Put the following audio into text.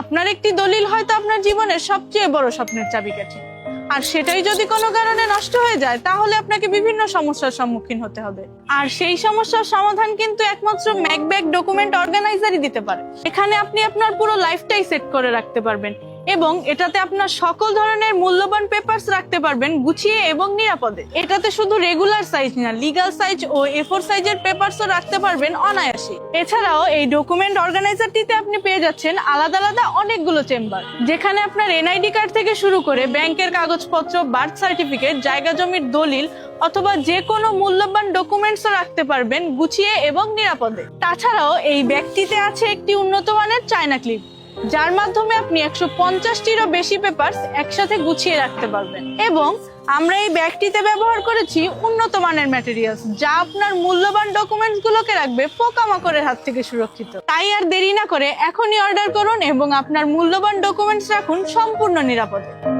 আপনার একটি দলিল হয়তো আপনার জীবনের সবচেয়ে বড় স্বপ্নের চাবিকাঠি। আর সেটাই যদি কোনো কারণে নষ্ট হয়ে যায়, তাহলে আপনাকে বিভিন্ন সমস্যার সম্মুখীন হতে হবে। আর সেই সমস্যার সমাধান কিন্তু একমাত্র ম্যাকব্যাক ডকুমেন্ট অর্গানাইজারই দিতে পারে। এখানে আপনি আপনার পুরো লাইফটাই সেট করে রাখতে পারবেন। এবং এটাতে আপনার সকল ধরনের মূল্যবান পেপারস রাখতে পারবেন গুছিয়ে এবং নিরাপদে। এটাতে শুধু রেগুলার সাইজ না লিগাল সাইজ ও এফোর সাইজের পেপারসও রাখতে পারবেন অনায়াসে। এছাড়াও এই ডকুমেন্ট অর্গানাইজারটিতে আপনি পেয়ে যাচ্ছেন আলাদা আলাদা অনেকগুলো চেম্বার যেখানে আপনার এনআইডি কার্ড থেকে শুরু করে ব্যাংকের কাগজপত্র বার্থ সার্টিফিকেট জায়গা জমির দলিল অথবা যে কোনো মূল্যবান ডকুমেন্টসও রাখতে পারবেন গুছিয়ে এবং নিরাপদে। তাছাড়াও এই ব্যাগটিতে আছে একটি উন্নত মানের চায়না ক্লিপ যার মাধ্যমে আপনি একশো পঞ্চাশটিরও বেশি পেপারস একসাথে গুছিয়ে রাখতে পারবেন। এবং আমরা এই ব্যাগটিতে ব্যবহার করেছি উন্নত মানের ম্যাটেরিয়ালস যা আপনার মূল্যবান ডকুমেন্টস গুলোকে রাখবে পোকামাকড়ের হাত থেকে সুরক্ষিত। তাই আর দেরি না করে এখনই অর্ডার করুন এবং আপনার মূল্যবান ডকুমেন্টস রাখুন সম্পূর্ণ নিরাপদে।